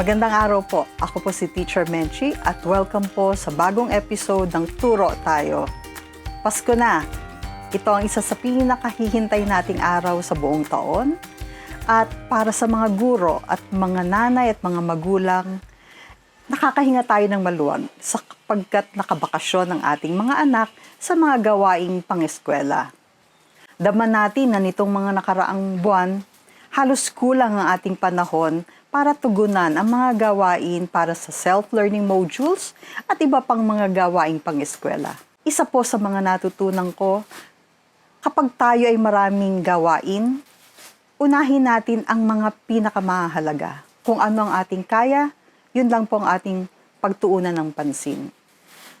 Magandang araw po. Ako po si Teacher Menchi at welcome po sa bagong episode ng Turo Tayo. Pasko na! Ito ang isa sa pinakahihintay nating araw sa buong taon. At para sa mga guro at mga nanay at mga magulang, nakakahinga tayo ng maluwag sapagkat nakabakasyon ng ating mga anak sa mga gawaing pang-eskwela. Daman natin na nitong mga nakaraang buwan, halos kulang ang ating panahon para tugunan ang mga gawain para sa self-learning modules at iba pang mga gawaing pang-eskwela. Isa po sa mga natutunan ko, kapag tayo ay maraming gawain, unahin natin ang mga pinakamahalaga. Kung ano ang ating kaya, yun lang po ang ating pagtuunan ng pansin.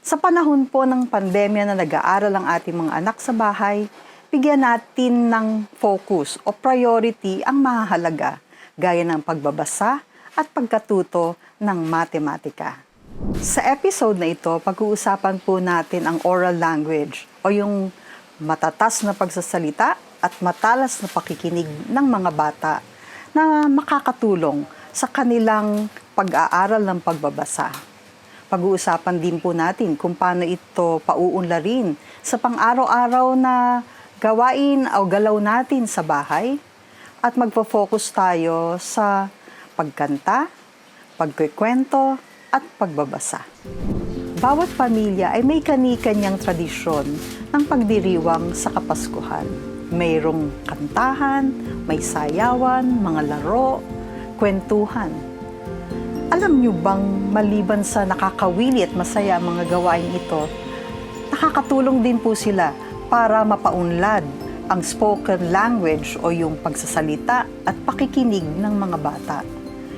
Sa panahon po ng pandemya na nag-aaral ang ating mga anak sa bahay, bigyan natin ng focus o priority ang mahalaga, gaya ng pagbabasa at pagkatuto ng matematika. Sa episode na ito, pag-uusapan po natin ang oral language o yung matatas na pagsasalita at matalas na pakikinig ng mga bata na makakatulong sa kanilang pag-aaral ng pagbabasa. Pag-uusapan din po natin kung paano ito pauunlarin sa pang-araw-araw na gawain o galaw natin sa bahay at magpo-focus tayo sa pagkanta, pagkikwento at pagbabasa. Bawat pamilya ay may kani-kanyang tradisyon ng pagdiriwang sa Kapaskuhan. Mayroong kantahan, may sayawan, mga laro, kwentuhan. Alam niyo bang maliban sa nakakawili at masaya ang mga gawain ito, nakakatulong din po sila para mapaunlad ang spoken language o yung pagsasalita at pakikinig ng mga bata.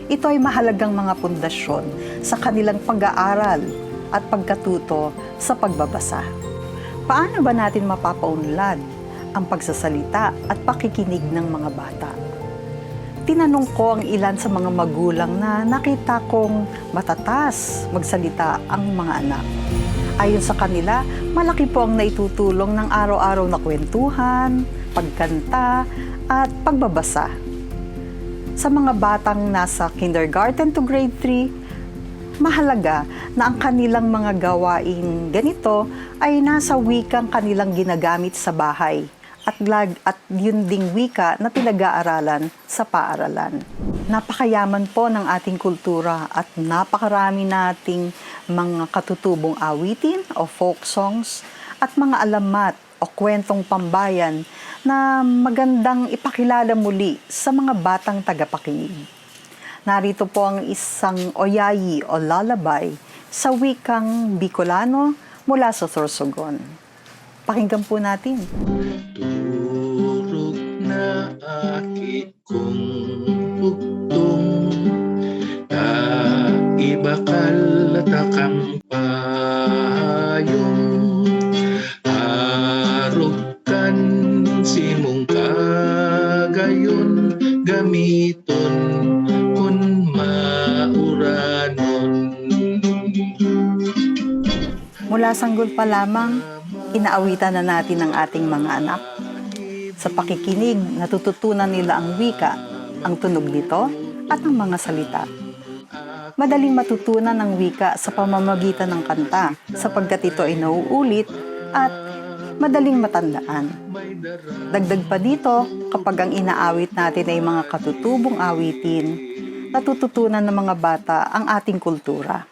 Ito ay mahalagang mga pundasyon sa kanilang pag-aaral at pagkatuto sa pagbabasa. Paano ba natin mapapaunlad ang pagsasalita at pakikinig ng mga bata? Tinanong ko ang ilan sa mga magulang na nakita kong matatas magsalita ang mga anak. Ayon sa kanila, malaki po ang naitutulong ng araw-araw na kwentuhan, pagkanta, at pagbabasa. Sa mga batang nasa kindergarten to grade 3, mahalaga na ang kanilang mga gawain ganito ay nasa wikang kanilang ginagamit sa bahay at lag at yun ding wika na pinag-aaralan sa paaralan. Napakayaman po ng ating kultura at napakarami nating mga katutubong awitin o folk songs at mga alamat o kwentong pambayan na magandang ipakilala muli sa mga batang tagapakinig. Narito po ang isang oyayi o lalabay sa wikang Bicolano mula sa Sorsogon. Pakinggan po natin. Turog na akit kong bugtong Kaibakal at akang payong Arukan simong kagayon Gamiton kun mauranon Mula sanggol pa lamang, inaawitan na natin ang ating mga anak. Sa pakikinig, natututunan nila ang wika, ang tunog nito, at ang mga salita. Madaling matutunan ang wika sa pamamagitan ng kanta sapagkat ito ay nauulit at madaling matandaan. Dagdag pa dito, kapag ang inaawit natin ay mga katutubong awitin, natututunan ng mga bata ang ating kultura.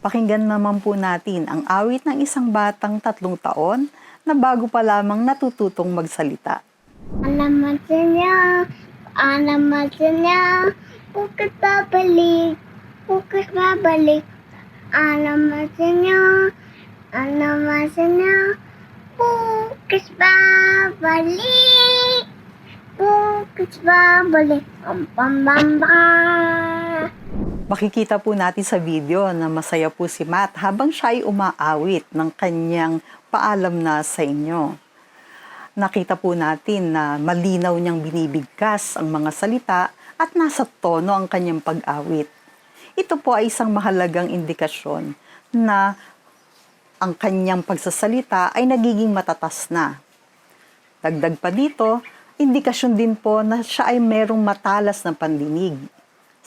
Pakinggan naman po natin ang awit ng isang batang tatlong taon na bago pa lamang natututong magsalita. Alamat niya, alamat niya, bukit bukit babalik. Alamat niya, alamat niya, bukit babalik, bukit babalik. Pam pam pam pam. Makikita po natin sa video na masaya po si Matt habang siya ay umaawit ng kanyang paalam na sa inyo. Nakita po natin na malinaw niyang binibigkas ang mga salita at nasa tono ang kanyang pag-awit. Ito po ay isang mahalagang indikasyon na ang kanyang pagsasalita ay nagiging matatas na. Dagdag pa dito, indikasyon din po na siya ay merong matalas na pandinig.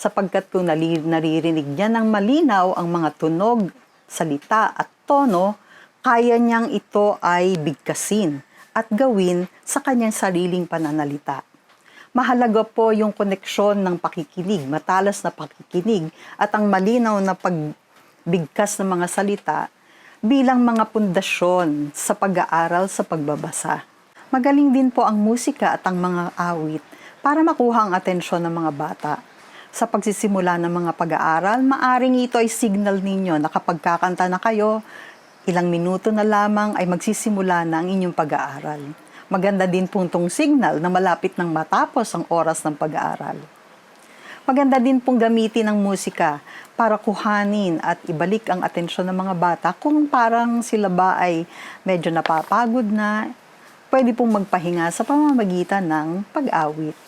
sapagkat kung naririnig niya ng malinaw ang mga tunog, salita at tono, kaya niyang ito ay bigkasin at gawin sa kanyang sariling pananalita. Mahalaga po yung koneksyon ng pakikinig, matalas na pakikinig at ang malinaw na pagbigkas ng mga salita bilang mga pundasyon sa pag-aaral sa pagbabasa. Magaling din po ang musika at ang mga awit para makuha ang atensyon ng mga bata. Sa pagsisimula ng mga pag-aaral, maaring ito ay signal ninyo na kapag kakanta na kayo, ilang minuto na lamang ay magsisimula na ang inyong pag-aaral. Maganda din po itong signal na malapit nang matapos ang oras ng pag-aaral. Maganda din pong gamitin ang musika para kuhanin at ibalik ang atensyon ng mga bata kung parang sila ba ay medyo napapagod na, pwede pong magpahinga sa pamamagitan ng pag-awit.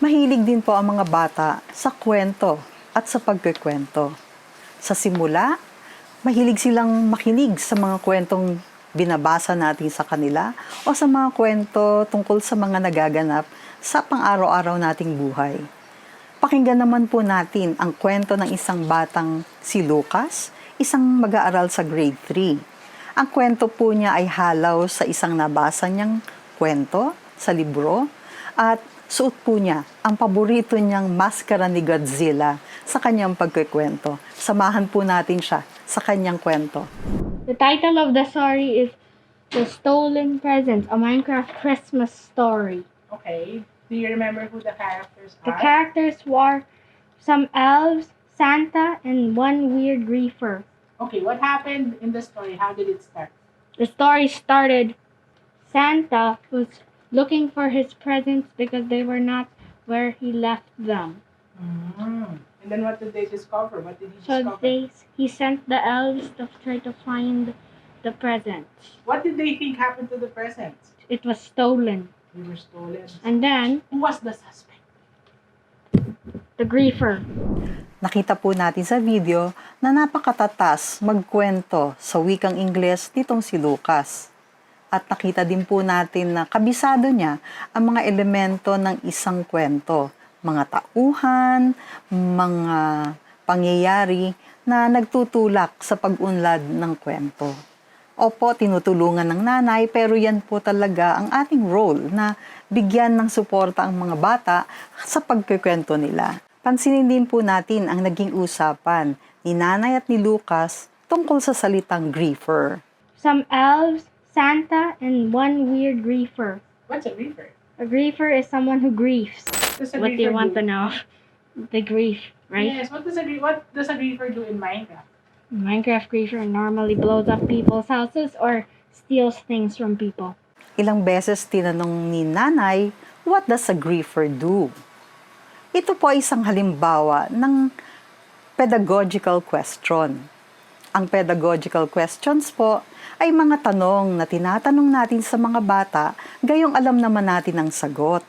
Mahilig din po ang mga bata sa kwento at sa pagkikwento. Sa simula, mahilig silang makinig sa mga kwentong binabasa natin sa kanila o sa mga kwento tungkol sa mga nagaganap sa pang-araw-araw nating buhay. Pakinggan naman po natin ang kwento ng isang batang si Lucas, isang mag-aaral sa grade 3. Ang kwento po niya ay halaw sa isang nabasa niyang kwento sa libro at suot po niya ang paborito niyang maskara ni Godzilla sa kanyang pagkikwento. Samahan po natin siya sa kanyang kwento. The title of the story is The Stolen Presents, a Minecraft Christmas story. Okay. Do you remember who the characters are? The characters were some elves, Santa, and one weird griefer. okay, what happened in the story? How did it start? The story started Santa was looking for his presents because they were not where he left them. Mm. And then what did they discover? What did he So discover? they he sent the elves to try to find the presents. What did they think happened to the presents? It was stolen. They were stolen. And then Who was the suspect? the griefer. Nakita po natin sa video na napakatatas magkwento sa wikang Ingles nitong si Lucas. At nakita din po natin na kabisado niya ang mga elemento ng isang kwento, mga tauhan, mga pangyayari na nagtutulak sa pag-unlad ng kwento. Opo, tinutulungan ng nanay pero yan po talaga ang ating role na bigyan ng suporta ang mga bata sa pagkikwento nila. Pansinin din po natin ang naging usapan ni nanay at ni Lucas tungkol sa salitang griefer. Some elves, Santa, and one weird griefer. What's a griefer? A griefer is someone who grieves. What does a What do you griefer want to know? The grief, right? Yes. What does a What does a griefer do in Minecraft? Minecraft griefer normally blows up people's houses or steals things from people. Ilang beses tinanong ni nanay, what does a griefer do? Ito po ay isang halimbawa ng pedagogical question. Ang pedagogical questions po ay mga tanong na tinatanong natin sa mga bata, gayong alam naman natin ang sagot.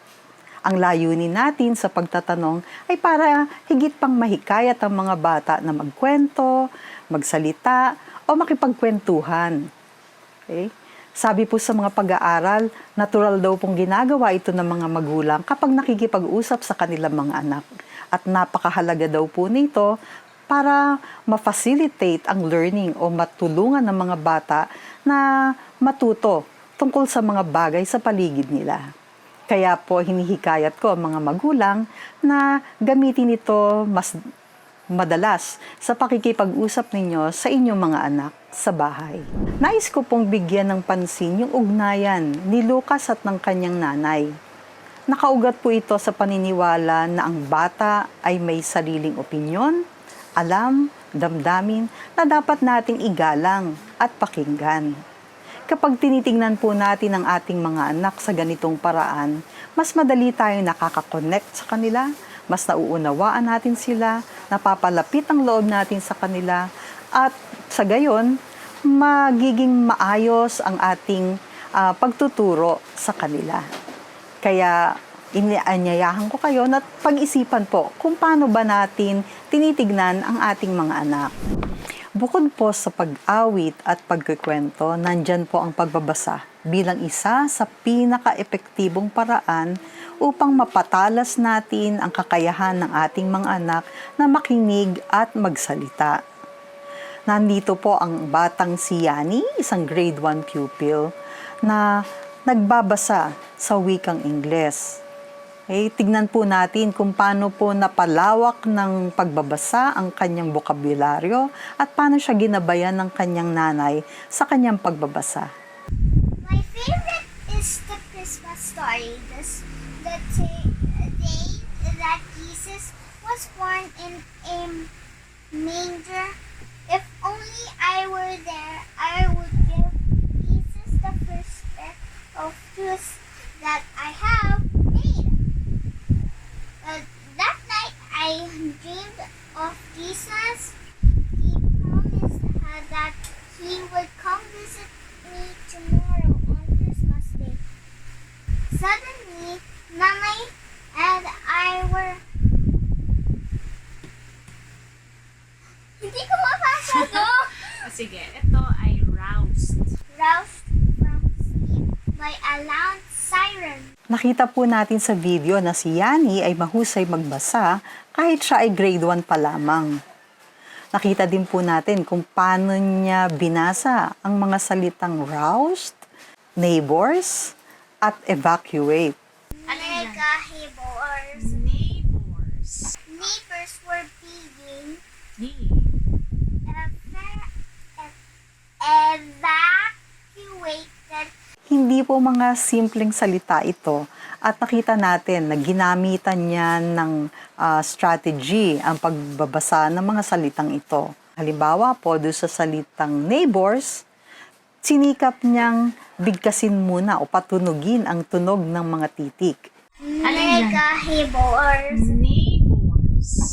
Ang layunin natin sa pagtatanong ay para higit pang mahikayat ang mga bata na magkwento, magsalita, o makipagkwentuhan. Okay? Sabi po sa mga pag-aaral, natural daw pong ginagawa ito ng mga magulang kapag nakikipag-usap sa kanilang mga anak. At napakahalaga daw po nito para ma-facilitate ang learning o matulungan ng mga bata na matuto tungkol sa mga bagay sa paligid nila. Kaya po hinihikayat ko ang mga magulang na gamitin ito mas madalas sa pakikipag-usap ninyo sa inyong mga anak sa bahay. Nais ko pong bigyan ng pansin yung ugnayan ni Lucas at ng kanyang nanay. Nakaugat po ito sa paniniwala na ang bata ay may sariling opinyon, alam, damdamin na dapat nating igalang at pakinggan. Kapag tinitingnan po natin ang ating mga anak sa ganitong paraan, mas madali tayong nakaka-connect sa kanila, mas nauunawaan natin sila, napapalapit ang loob natin sa kanila, at sa gayon, magiging maayos ang ating ah, pagtuturo sa kanila. Kaya inianyayahan ko kayo na pag-isipan po kung paano ba natin tinitignan ang ating mga anak. Bukod po sa pag-awit at pagkikwento, nandyan po ang pagbabasa bilang isa sa pinaka-epektibong paraan upang mapatalas natin ang kakayahan ng ating mga anak na makinig at magsalita. Nandito po ang batang si Yani, isang grade 1 pupil, na nagbabasa sa wikang Ingles. Okay, tignan po natin kung paano po napalawak ng pagbabasa ang kanyang bokabularyo at paano siya ginabayan ng kanyang nanay sa kanyang pagbabasa. My favorite is the Christmas story. This, the day that Jesus was born in a manger. If only I were there, I would give Jesus the first pair of shoes that I have. Uh, that night, I dreamed of Jesus. He promised uh, that he would come visit me tomorrow on Christmas Day. Suddenly, Nanay and I were. Hindi ko mabasa to! Sige, ito ay roused. Roused from sleep by a loud siren. Nakita po natin sa video na si Yani ay mahusay magbasa kahit siya ay grade 1 pa lamang. Nakita din po natin kung paano niya binasa ang mga salitang roused, neighbors, at evacuate. Mega neighbors. Neighbors. Neighbors were being evacuated Hindi po mga simpleng salita ito at nakita natin na ginamitan niya ng ah, strategy ang pagbabasa ng mga salitang ito. Halimbawa po, doon sa salitang neighbors, sinikap niyang bigkasin muna o patunugin ang tunog ng mga titik. Neighbors. Neighbors.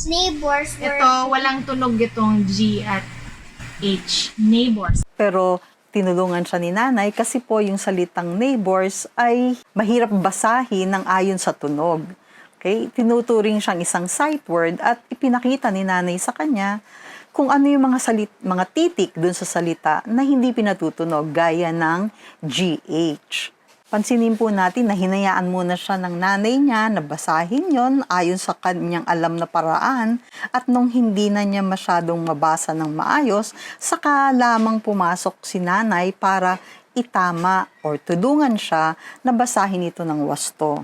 Neighbors Ito, walang tunog itong G at H. Neighbors. Pero tinulungan siya ni nanay kasi po yung salitang neighbors ay mahirap basahin ng ayon sa tunog. Okay? Tinuturing siyang isang sight word at ipinakita ni nanay sa kanya kung ano yung mga salit, mga titik dun sa salita na hindi pinatutunog gaya ng GH. Pansinin po natin na hinayaan muna siya ng nanay niya na basahin yon ayon sa kanyang alam na paraan at nung hindi na niya masyadong mabasa ng maayos, saka lamang pumasok si nanay para itama or tudungan siya na basahin ito ng wasto.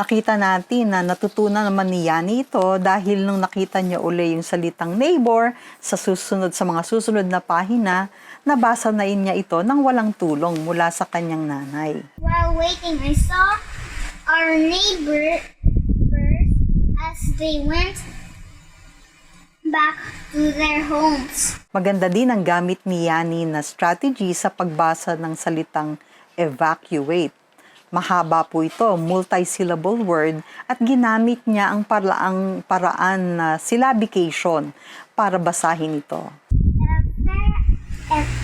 Nakita natin na natutunan naman ni Yani ito dahil nung nakita niya uli yung salitang neighbor sa susunod sa mga susunod na pahina, nabasa na rin niya ito nang walang tulong mula sa kanyang nanay. While waiting, I saw our neighbors as they went back to their homes. Maganda din ang gamit ni Yani na strategy sa pagbasa ng salitang evacuate. Mahaba po ito, multi-syllable word at ginamit niya ang paraang paraan na syllabication para basahin ito. Ev-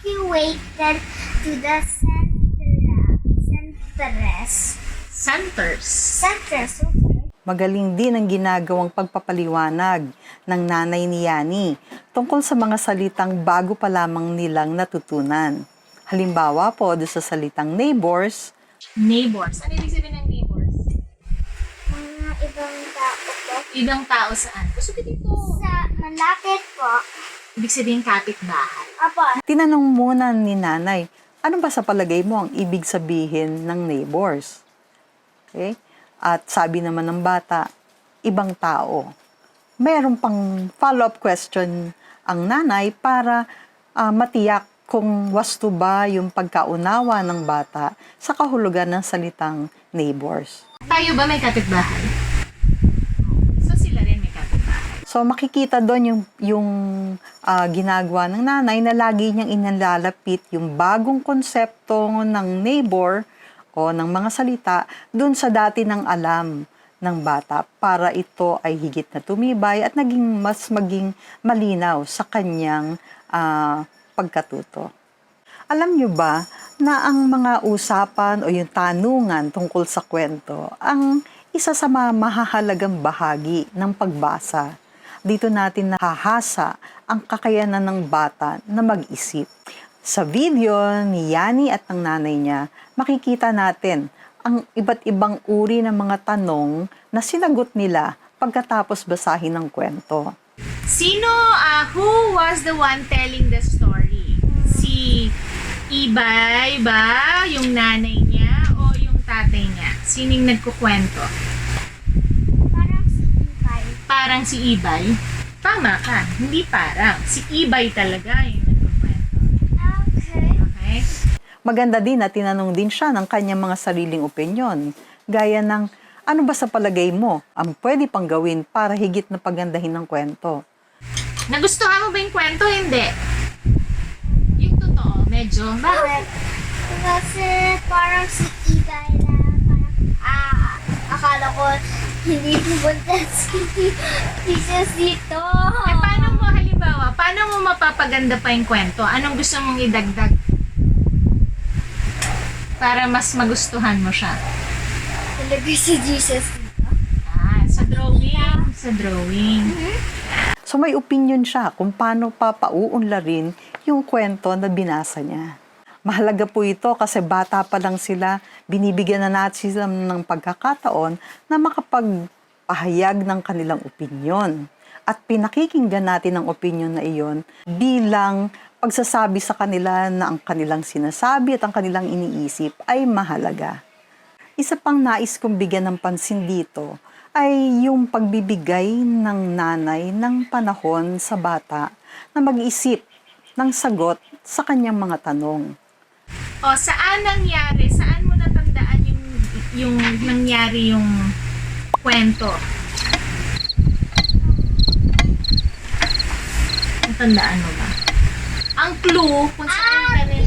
evacuated to the centra, centres. Centers. Centres, okay. Magaling din ang ginagawang pagpapaliwanag ng nanay ni Yani tungkol sa mga salitang bago pa lamang nilang natutunan. Halimbawa po, doon sa salitang neighbors, Neighbors. Ano ibig sabihin ng neighbors? Mga ibang tao po. Ibang tao saan? Gusto ko dito. Sa malapit po. Ibig sabihin kapitbahay. Apo, tinanong muna ni nanay, ano ba sa palagay mo ang ibig sabihin ng neighbors? Okay? At sabi naman ng bata, ibang tao. Mayroon pang follow-up question ang nanay para ah, matiyak kung wasto ba yung pagkaunawa ng bata sa kahulugan ng salitang neighbors. Tayo ba may kapitbahay? So sila rin may kapitbahay. So makikita doon yung yung ah, ginagawa ng nanay na lagi niyang inalalapit yung bagong konsepto ng neighbor o ng mga salita doon sa dati ng alam ng bata para ito ay higit na tumibay at naging mas maging malinaw sa kanyang ah, pagkatuto. Alam niyo ba na ang mga usapan o yung tanungan tungkol sa kwento ang isa sa mga mahahalagang bahagi ng pagbasa dito natin nahahasa ang kakayanan ng bata na mag-isip. Sa video ni Yani at ng nanay niya, makikita natin ang iba't ibang uri ng mga tanong na sinagot nila pagkatapos basahin ng kwento. Sino, ah, who was the one telling the story? Si Ibay ba? Yung nanay niya? O yung tatay niya? Sining nagkukwento? Parang si Ibay. Tama ka. Hindi parang. Si Ibay talaga yung nagkukwento. Okay. Okay? Maganda din na tinanong din siya ng kanyang mga sariling opinyon. Gaya ng, ano ba sa palagay mo ang pwede pang gawin para higit na pagandahin ng kwento? Nagustuhan mo ba yung kwento? Hindi. Yung totoo, medyo. Bakit? Kasi parang si Ibay na parang, ah, akala ko hindi pumunta si Jesus dito. Eh, paano mo, halimbawa, paano mo mapapaganda pa yung kwento? Anong gusto mong idagdag? Para mas magustuhan mo siya. Talaga si Jesus dito. Ah, sa drawing. Sa drawing. So may opinion siya kung paano papauunlarin yung kwento na binasa niya. Mahalaga po ito kasi bata pa lang sila, binibigyan na natin sila ng pagkakataon na makapagpahayag ng kanilang opinion. At pinakikinggan natin ang opinion na iyon bilang pagsasabi sa kanila na ang kanilang sinasabi at ang kanilang iniisip ay mahalaga. Isa pang nais kong bigyan ng pansin dito ay yung pagbibigay ng nanay ng panahon sa bata na mag-isip ng sagot sa kanyang mga tanong. O, saan nangyari? Saan mo natandaan yung, yung nangyari yung kwento? Natandaan mo ba? Ang clue kung saan ka rin...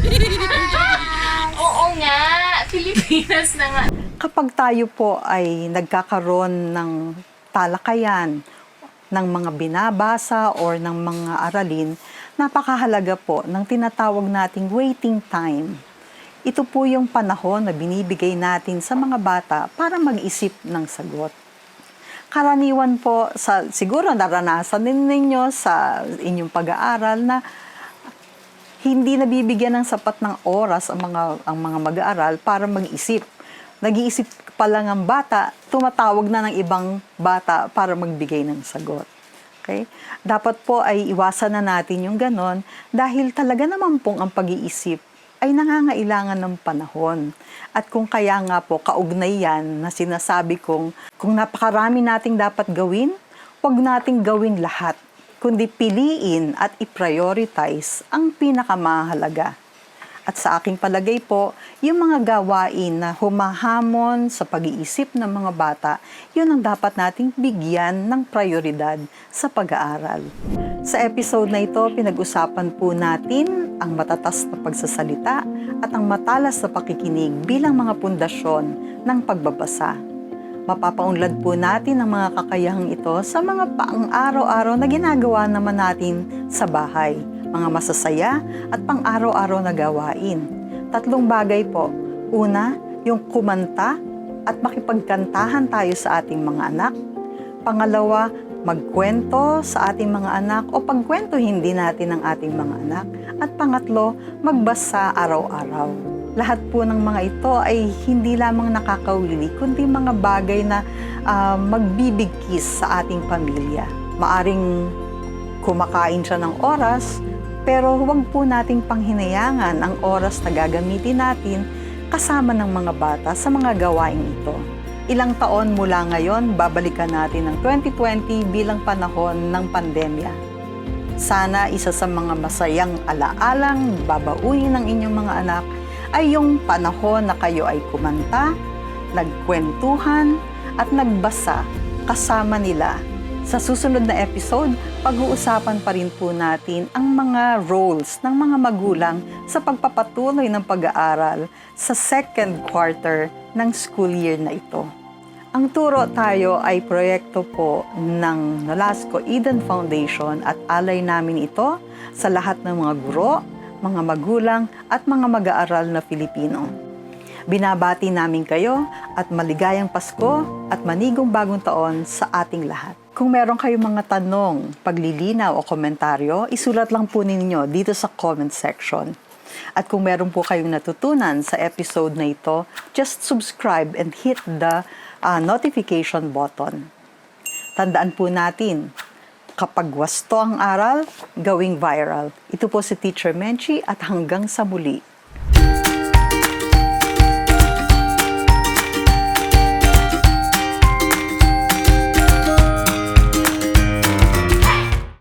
Oo nga! Pilipinas na nga. Kapag tayo po ay nagkakaroon ng talakayan ng mga binabasa or ng mga aralin, napakahalaga po ng tinatawag nating waiting time. Ito po yung panahon na binibigay natin sa mga bata para mag-isip ng sagot. Karaniwan po, sa, siguro naranasan din ninyo sa inyong pag-aaral na hindi nabibigyan ng sapat ng oras ang mga ang mga mag-aaral para mag-isip. Nag-iisip pa lang ang bata, tumatawag na ng ibang bata para magbigay ng sagot. Okay? Dapat po ay iwasan na natin yung ganon dahil talaga naman pong ang pag-iisip ay nangangailangan ng panahon. At kung kaya nga po kaugnay yan na sinasabi kong kung napakarami nating dapat gawin, huwag nating gawin lahat kundi piliin at i-prioritize ang pinakamahalaga. At sa aking palagay po, yung mga gawain na humahamon sa pag-iisip ng mga bata, yun ang dapat nating bigyan ng prioridad sa pag-aaral. Sa episode na ito, pinag-usapan po natin ang matatas na pagsasalita at ang matalas na pakikinig bilang mga pundasyon ng pagbabasa mapapaunlad po natin ang mga kakayahang ito sa mga pang-araw-araw na ginagawa naman natin sa bahay, mga masasaya at pang-araw-araw na gawain. Tatlong bagay po. Una, yung kumanta at makipagkantahan tayo sa ating mga anak. Pangalawa, magkwento sa ating mga anak o pagkwentuhin din natin ang ating mga anak. At pangatlo, magbasa araw-araw lahat po ng mga ito ay hindi lamang nakakawili, kundi mga bagay na uh, magbibigkis sa ating pamilya. Maaring kumakain siya ng oras, pero huwag po nating panghinayangan ang oras na gagamitin natin kasama ng mga bata sa mga gawain ito. Ilang taon mula ngayon, babalikan natin ang 2020 bilang panahon ng pandemya. Sana isa sa mga masayang alaalang babauin ng inyong mga anak ay yung panahon na kayo ay kumanta, nagkwentuhan, at nagbasa kasama nila. Sa susunod na episode, pag-uusapan pa rin po natin ang mga roles ng mga magulang sa pagpapatuloy ng pag-aaral sa second quarter ng school year na ito. Ang turo tayo ay proyekto po ng Nolasco Eden Foundation at alay namin ito sa lahat ng mga guro, mga magulang at mga mag-aaral na Filipino. Binabati namin kayo at maligayang Pasko at manigong bagong taon sa ating lahat. Kung meron kayong mga tanong, paglilinaw o komentaryo, isulat lang po ninyo dito sa comment section. At kung meron po kayong natutunan sa episode na ito, just subscribe and hit the uh, notification button. Tandaan po natin, kapag wasto ang aral, gawing viral. Ito po si Teacher Menchi at hanggang sa muli.